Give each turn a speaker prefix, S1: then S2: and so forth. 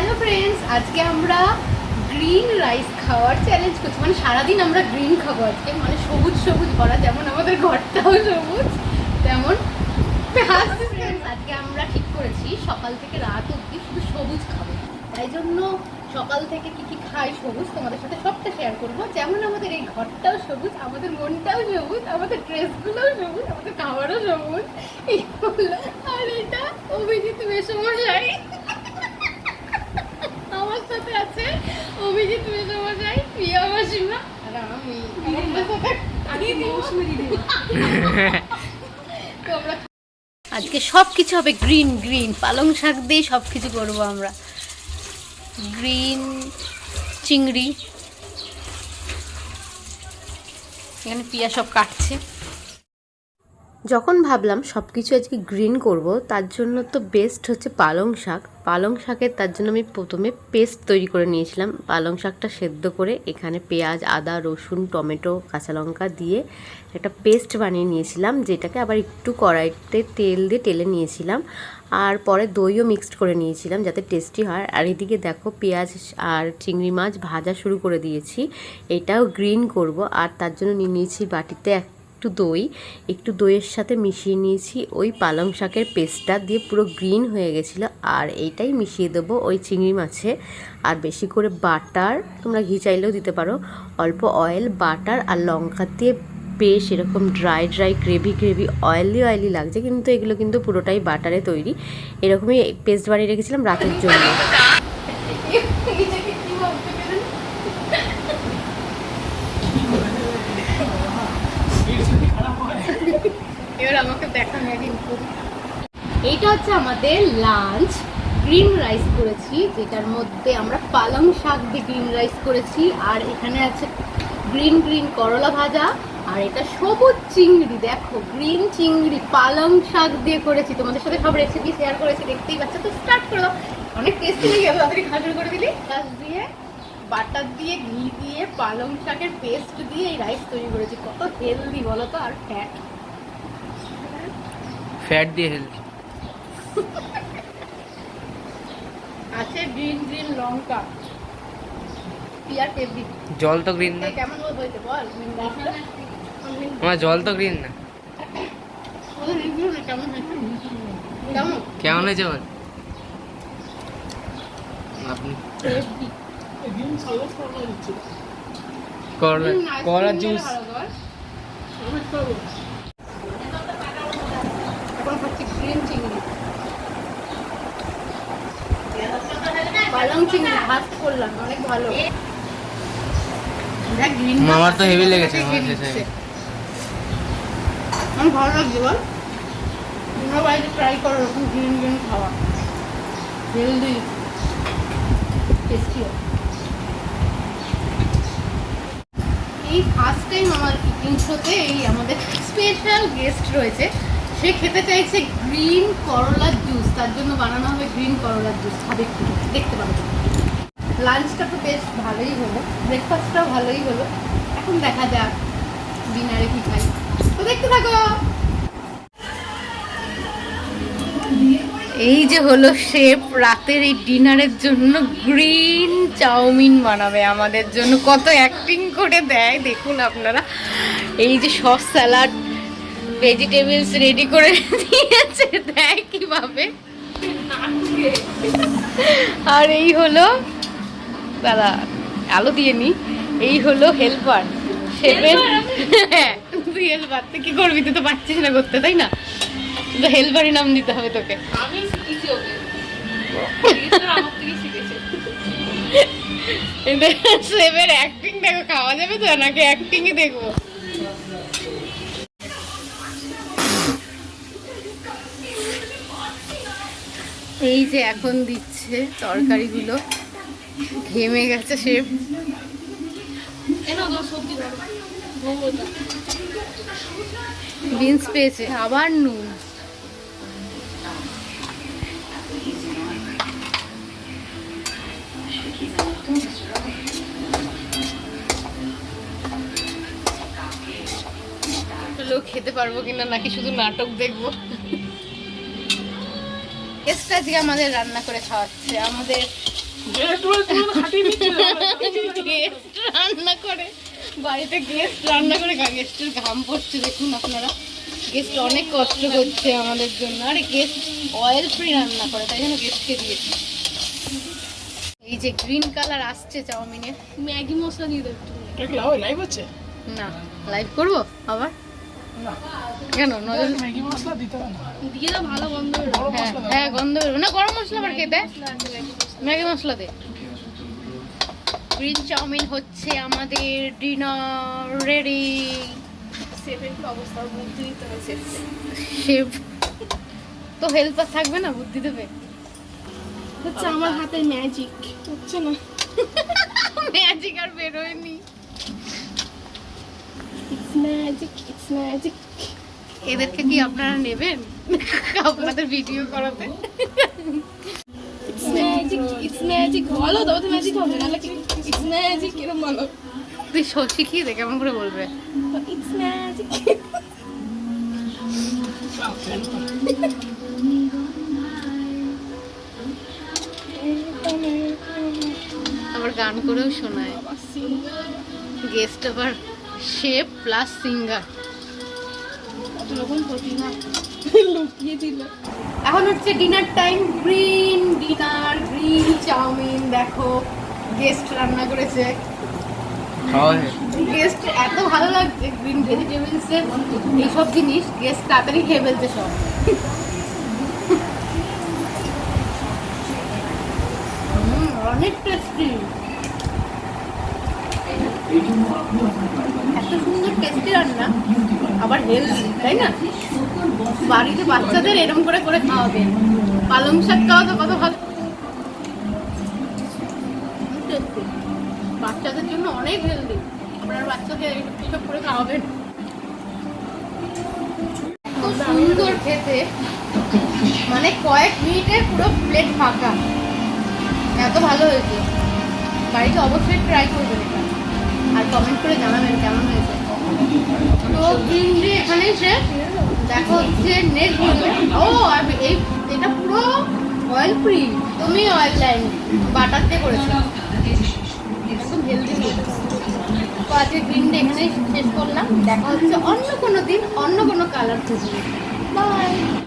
S1: Hello friends আজকে আমরা green rice খাওয়ার চ্যালেঞ্জ করছি। মানে সারাদিন আমরা গ্রিন খাব আজকে। মানে সবুজ সবুজ ভরা যেমন আমাদের ঘরটাও সবুজ তেমন আজকে আজকে আমরা ঠিক করেছি। সকাল থেকে রাত অবধি শুধু সবুজ খাব। তাই জন্য সকাল থেকে কি কি খাই সবুজ তোমাদের সাথে সবটা শেয়ার করব। যেমন আমাদের এই ঘরটাও সবুজ আমাদের মনটাও সবুজ আমাদের ড্রেসগুলোও সবুজ আমাদের খাবারও সবুজ। আর এটা অভিজিৎ মেসমশাই আমার সাথে আছে আজকে সব কিছু হবে গ্রিন গ্রিন। পালং শাক দিয়ে সব কিছু করব আমরা। গ্রিন, চিংড়ি। এখানে পিয়া সব কাটছে। যখন ভাবলাম সব কিছু আজকে গ্রিন করব, তার জন্য তো বেস্ট হচ্ছে পালং শাক। পালং শাকের তার জন্য আমি প্রথমে পেস্ট তৈরি করে নিয়েছিলাম। পালং শাকটা সেদ্ধ করে এখানে পেঁয়াজ, আদা, রসুন, টমেটো, কাঁচা লঙ্কা দিয়ে একটা পেস্ট বানিয়ে নিয়েছিলাম, যেটাকে আবার একটু কড়াইতে তেল দিয়ে টেলে নিয়েছিলাম। আর পরে দইও মিক্সড করে নিয়েছিলাম যাতে টেস্টি হয়। আর এদিকে দেখো পেঁয়াজ আর চিংড়ি মাছ ভাজা শুরু করে দিয়েছি। এটাও গ্রিন করব। আর তার জন্য নিয়ে নিয়েছি বাটিতে এক একটু দই, একটু দইয়ের সাথে মিশিয়ে নিয়েছি। ওই পালং শাকের পেস্টটা দিয়ে পুরো গ্রিন হয়ে গেছিল। আর এইটাই মিশিয়ে দেবো ওই চিংড়ি মাছে। আর বেশি করে বাটার তোমরা ঘি চাইলেও দিতে পারো। অল্প অয়েল বাটার আর লঙ্কা দিয়ে বেশ এরকম dry dry gravy gravy oily oily লাগছে। কিন্তু এগুলো কিন্তু পুরোটাই বাটারে তৈরি। এরকমই পেস্ট বানিয়ে রেখেছিলাম রাতের জন্য এবার আমাকে দেখা ম্যাগি এইটা হচ্ছে আমাদের লাঞ্চ গ্রিন রাইস করেছি যেটার মধ্যে আমরা পালং শাক দিয়ে গ্রিন রাইস করেছি। আর এখানে আছে গ্রিন গ্রিন করলা ভাজা আর এটা সবুজ চিংড়ি দেখো গ্রিন চিংড়ি পালং শাক দিয়ে করেছি। তোমাদের সাথে সব রেসিপি শেয়ার করেছি দেখতেই পাচ্ছ। তো স্টার্ট করে দাও। অনেক টেস্টি লেগে গেল তাড়াতাড়ি করে দিলি। গাছ দিয়ে বাটার দিয়ে ঘি দিয়ে পালং শাকের পেস্ট দিয়ে এই রাইস তৈরি করেছি। কত হেলদি বলো তো? আর ফ্যাট
S2: ফ্যাট দিয়ে হেলথ
S1: আছে গ্রিন গ্রিন লঙ্কা। পিয়ার
S2: জল তো গ্রিন না।
S1: কেমন বল?
S2: আমার জল তো গ্রিন না।
S1: কেমন? হয়েছে? কেমন?
S2: কেমন হয়েছে বল? আপনি। করলা
S1: cream
S2: জুস
S1: দিয়ে ভালো খাবার। এখন খাচ্ছি green চিংড়ি। পালং চিংড়ি করলাম অনেক ভালো।
S2: মামার তো
S1: কত
S2: লেগেছে, আমার
S1: দিচ্ছে।
S2: শেষে।
S1: আমার ভালো লাগছে বল। তোমরা বাড়িতে ট্রাই করো এরকম গ্রিন গ্রিন খাওয়া। হেলদি টেস্টিও এই ফার্স্ট টাইম আমার কুকিং শোতে এই আমাদের স্পেশাল গেস্ট রয়েছে। সে খেতে চাইছে গ্রিন করলার জুস তার জন্য বানানো হবে গ্রিন করলার জুস খাবে দেখতে পাবে। লাঞ্চটা তো বেশ ভালোই হলো। ব্রেকফাস্টটাও ভালোই হলো। এখন দেখা যাক ডিনারে কি খাই। তো দেখতে থাকো। এই যে হলো শেফ, রাতের এই ডিনারের জন্য গ্রিন চাউমিন বানাবে আমাদের জন্য। কত অ্যাক্টিং করে দেয়, দেখুন আপনারা। এই যে সস স্যালাড ভেজিটেবলস রেডি করে দিয়েছে, দেয় কীভাবে? আর এই হলো দাদা আলো দিয়ে নি। এই হলো হেল্পার শেফের তুই হেল্পার তুই কি করবি? তুই তো পারছিস না করতে তাই না? তো হেল্পারই নাম দিতে হবে তোকে।
S3: আমি শিখেছি ওকে। আমার থেকে শিখেছে।
S1: শেফের অ্যাক্টিং দেখো খাওয়া যাবে তো? নাকি অ্যাক্টিংই দেখব? এই যে এখন দিচ্ছে তরকারিগুলো। ঘেমে গেছে
S3: সে।
S1: বিনস পেয়েছে। আবার নুন খেতে পারব কিনা নাকি শুধু নাটক দেখব? গেস্ট আজকে আমাদের রান্না করে খাওয়াচ্ছে আমাদের রান্না করে। বাড়িতে গেস্ট রান্না করে গেস্টের ঘাম পড়ছে দেখুন আপনারা। গেস্ট অনেক কষ্ট করছে আমাদের জন্য। আরে গেস্ট অয়েল ফ্রি রান্না করে তাই জন্য গেস্টকে দিয়েছি। এই যে গ্রিন কালার আসছে চাউমিনের।
S3: ম্যাগি মশলা দিয়ে দেবে
S4: লাইভ হচ্ছে?
S1: না লাইভ করব? আবার?
S4: না।
S1: কেন? নজর
S4: ম্যাগি মশলা দিতে হবে না।
S3: দিয়ে দাও ভালো গন্ধ বেরোবে।
S1: হ্যাঁ হ্যাঁ গন্ধ বেরোবে। না গরম মশলা আবার খেতে
S3: ম্যাগি মশলা।
S1: দে। গ্রিন চাউমিন হচ্ছে আমাদের ডিনার রেডি। শেফ তো হেল্পার থাকবে না? বুদ্ধি দেবে?
S3: হচ্ছে আমার হাতের ম্যাজিক হচ্ছে না।
S1: ম্যাজিক আর বেরোয়নি।
S3: ইটস ম্যাজিক ইটস ম্যাজিক
S1: এদেরকে কি আপনারা নেবেন? আপনাদের ভিডিও করাতে?
S3: ম্যাজিক ইটস ম্যাজিক বলো তবে তো ম্যাজিক হবে নাহলে ইটস ম্যাজিক এরকম বলো?
S1: তুই শ- শিখিয়ে দে কেমন করে বলবে?
S3: ইটস ম্যাজিক
S1: আবার গান করেও শোনায়। গেস্ট আবার শেপ প্লাস সিঙ্গার এখন হচ্ছে dinner time green dinner chow mein দেখো গেস্ট রান্না করেছে। গেস্ট এত ভালো লাগছে গ্রিন ভেজিটেবলস এর এইসব জিনিস গেস্ট তাড়াতাড়ি খেয়ে ফেলতে সব। অনেক টেস্টি এত সুন্দর টেস্টি রান্না আবার হেলদি তাই না? বাড়িতে বাচ্চাদের এরম করে করে খাওয়াবে। পালং শাক খাওয়া তো কত ভালো tasty। বাচ্চাদের জন্য অনেক হেলদি আপনার বাচ্চাকে এসব করে খাওয়াবেন। সুন্দর খেতে। মানে কয়েক মিনিটে পুরো প্লেট ফাঁকা। এত ভালো হয়েছে। বাড়িতে অবশ্যই ট্রাই করবেন আর কমেন্ট করে জানাবেন কেমন হয়েছে। তো গ্রিন ডে এখানে শেষ। দেখো হচ্ছে নেক্সট ও, আর এই এটা পুরো অয়েল ফ্রি তুমি অয়েল লাইন বাটার দিয়ে করেছ। একদম হেলদি তো আজকে গ্রিন ডে এখানে শেষ করলাম। দেখা হচ্ছে অন্য কোনো দিন, অন্য কোনো কালার খুঁজে বাই